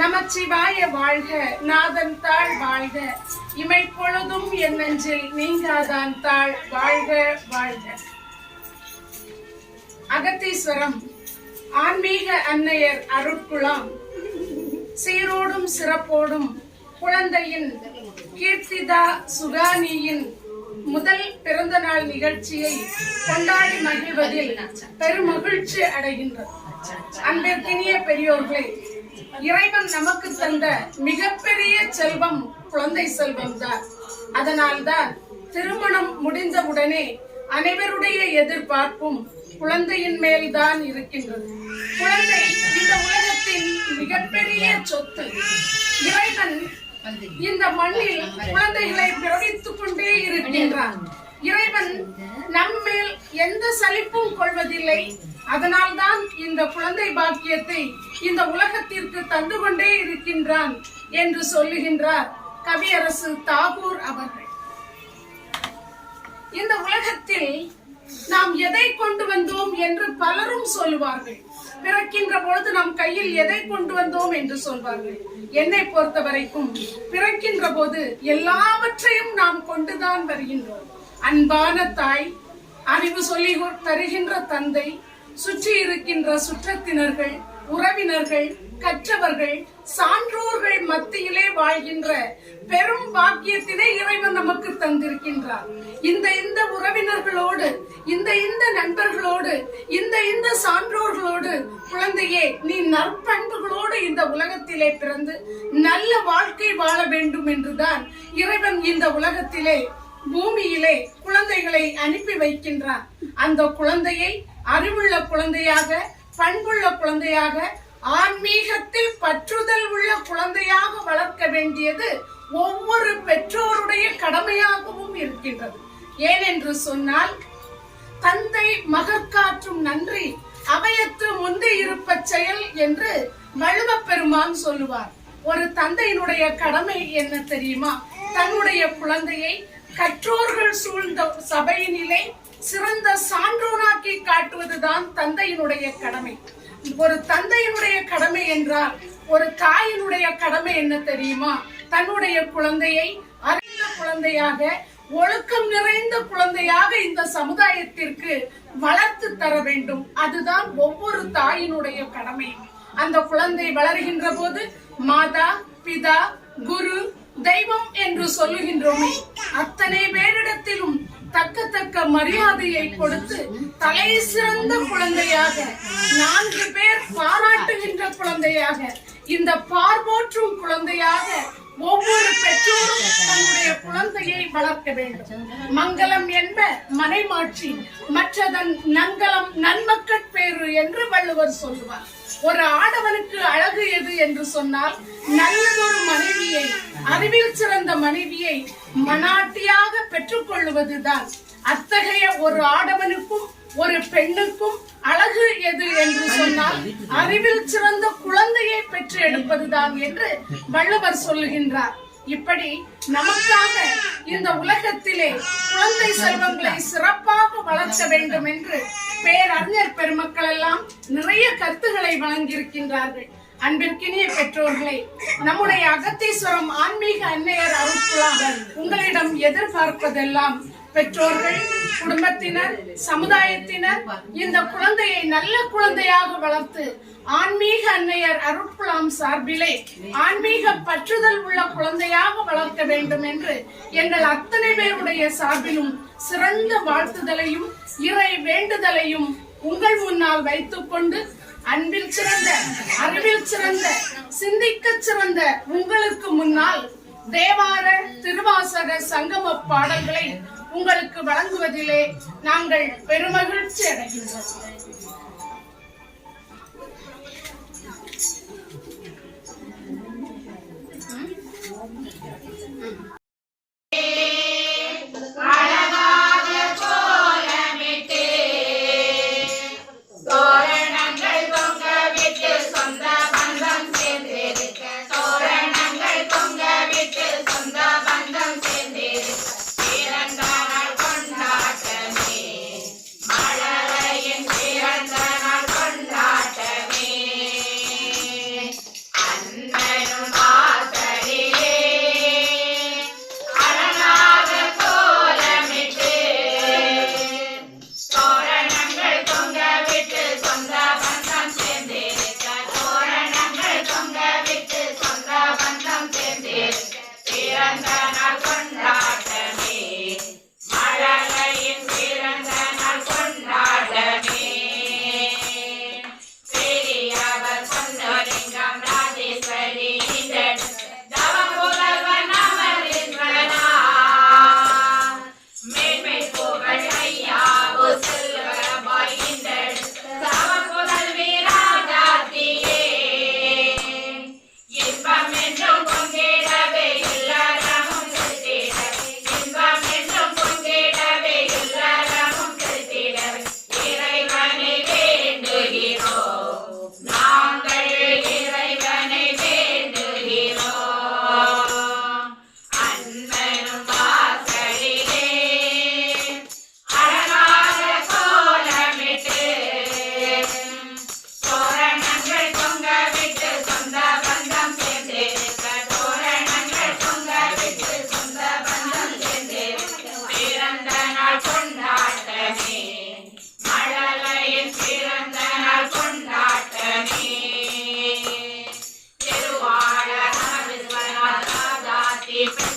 நமச்சிவாய வாழ்க நாதன் தாழ் வாழ்க. இமை பொழுதும் என் நெஞ்சில் நீங்காதான் தாழ். வாழ்க வாழ்க. அகத்தீஸ்வரம் ஆன்மீக அன்னையர் அருட்குளம் சீரோடும் சிறப்போடும் குழந்தையின் கீர்த்திதா சுகானியின் முதல் பிறந்த நாள் நிகழ்ச்சியை கொண்டாடி மகிழ்வதில் பெருமகிழ்ச்சி அடைகின்றது. அன்பிற்கினிய பெரியோர்களே இறைவன் நமக்கு தந்த மிகப்பெரிய செல்வம் குழந்தை செல்வம் தான். அதனால்தான் திருமணம் முடிந்தவுடனே அனைவருடைய எதிர்பார்ப்பும் குழந்தையின் மேல்தான் இருக்கின்றது. குழந்தை இந்த உலகத்தின் மிகப்பெரிய சொத்து. இறைவன் இந்த மண்ணில் குழந்தைகளை பிறவித்துக் கொண்டே இருக்கின்றான். இறைவன் நம்மேல் எந்த சலிப்பும் கொள்வதில்லை. அதனால்தான் இந்த குழந்தை பாக்கியத்தை இந்த உலகத்திற்கு தந்து கொண்டே இருக்கின்றான் என்று சொல்லுகின்றார் கவியரசு தாகூர் அவர்கள். இந்த உலகத்தில் நாம் எதை கொண்டு வந்தோம் என்று பலரும் சொல்லுவார்கள். பிறக்கின்ற பொழுது நம் கையில் எதை கொண்டு வந்தோம் என்று சொல்வார்கள். என்னை பொறுத்த வரைக்கும் பிறக்கின்ற போது எல்லாவற்றையும் நாம் கொண்டுதான் வருகின்றோம். அன்பான தாய் அறிவு சொல்லி தருகின்ற தந்தை சுற்றி இருக்கின்ற சுற்றத்தினர்கள் உறவினர்கள் கற்றவர்கள் சான்றோர்கள் மத்தியிலே வாழ்கின்ற பெரும் பாக்கியத்தினை இறைவன் நமக்கு தந்திருக்கின்றார். இந்த இந்த உறவினர்களோடு இந்த இந்த நண்பர்களோடு இந்த இந்த சான்றோர்களோடு குழந்தையே நீ நற்பண்புகளோடு இந்த உலகத்திலே பிறந்து நல்ல வாழ்க்கை வாழ வேண்டும் என்றுதான் இறைவன் இந்த உலகத்திலே பூமியிலே குழந்தைகளை அனுப்பி வைக்கின்றான் அந்த குழந்தையை அறிவுள்ள குழந்தையாக பண்புள்ள குழந்தையாக ஆன்மீகத்தில் பற்றுதல் உள்ள குழந்தையாக வளர்க்க வேண்டியது ஒவ்வொரு பெற்றோருடைய கடமையாகவும் இருக்கின்றது. ஏனென்று சொன்னால் தந்தை மகற்காற்றும் நன்றி அவையத்து முந்தி இருப்ப செயல் என்று வள்ளுவப் பெருமான் சொல்லுவார். ஒரு தந்தையினுடைய கடமை என்ன தெரியுமா? தன்னுடைய குழந்தையை கற்றோர்கள் சூழ்ந்த சபையினிலே சிறந்த சான்றோனாக்கி காட்டுவதுதான் தந்தையினுடைய கடமை. ஒரு தந்தையினுடைய கடமை என்றால் ஒரு தாயினுடைய கடமை என்ன தெரியுமா? தன்னுடைய குழந்தையை அறிந்த குழந்தையாக ஒழுக்கம் நிறைந்த குழந்தையாக இந்த சமுதாயத்திற்கு வளர்த்து தர வேண்டும். அதுதான் ஒவ்வொரு தாயினுடைய கடமை. அந்த குழந்தை வளர்கின்ற போது மாதா பிதா குரு தெய்வம் என்று சொல்லுகின்றோமே. அத்தனை பேரிடத்திலும் தக்க தக்க மரியாதையை கொடுத்து தலை சிறந்த குழந்தையாக நான்கு பேர் பாராட்டுகின்ற குழந்தையாக இந்த பார்வோற்றும் குழந்தையாக ஒவ்வொரு பெற்றோரும் தன்னுடைய குழந்தையை வளர்க்க வேண்டும். மங்களம் என்ப மனைமாட்சி மற்றதன் நங்கலம் நன்மக்கட் பேரு என்று வள்ளுவர் சொல்லுவார். ஒரு ஆடவனுக்கு அழகு எது? என்று சொன்னால் நல்லதொரு மனைவியை அறிவில் சிறந்த மனைவியை மனாட்டியாக பெற்றுக் கொள்வதுதான் அத்தகைய ஒரு ஆடவனுக்கும் ஒரு பெண்ணுக்கும் அழகு எது என்று சொன்னால் அறிவில் சிறந்த குழந்தையை பெற்று எடுப்பதுதான் என்று வள்ளுவர் சொல்லுகின்றார். இப்படி நமக்காக இந்த உலகத்திலே குழந்தை செல்வங்களை சிறப்பாக வளர்க்க வேண்டும் என்று பேரறிஞர் பெருமக்கள் எல்லாம் நிறைய கருத்துக்களை வழங்கியிருக்கின்றார்கள். அன்பிற்கினிய பெற்றோர்களே நம்முடைய அகத்தீஸ்வரம் ஆன்மீக அன்னையர் அருட்குழா உங்களிடம் எதிர்பார்ப்பதெல்லாம் பெற்றோர்கள் குடும்பத்தினர் சமுதாயத்தினர் இந்த குழந்தையை நல்ல குழந்தையாக வளர்த்து ஆன்மீக அன்னையர் அருட்குலாம் சார்பிலே ஆன்மீக பற்றுதல் உள்ள குழந்தையாக வளர்க்க வேண்டும் என்று எங்கள் அத்தனை பேருடைய சார்பிலும் சிறந்த வாழ்த்துதலையும் இறை வேண்டுதலையும் உங்கள் முன்னால் வைத்துக் கொண்டு அன்பில் சிறந்த அறிவில் சிறந்த சிந்திக்க சிறந்த உங்களுக்கு முன்னால் தேவார திருவாசக சங்கம பாடல்களை உங்களுக்கு வழங்குவதிலே நாங்கள் பெருமகிழ்ச்சி அடைகின்றோம். Thank you.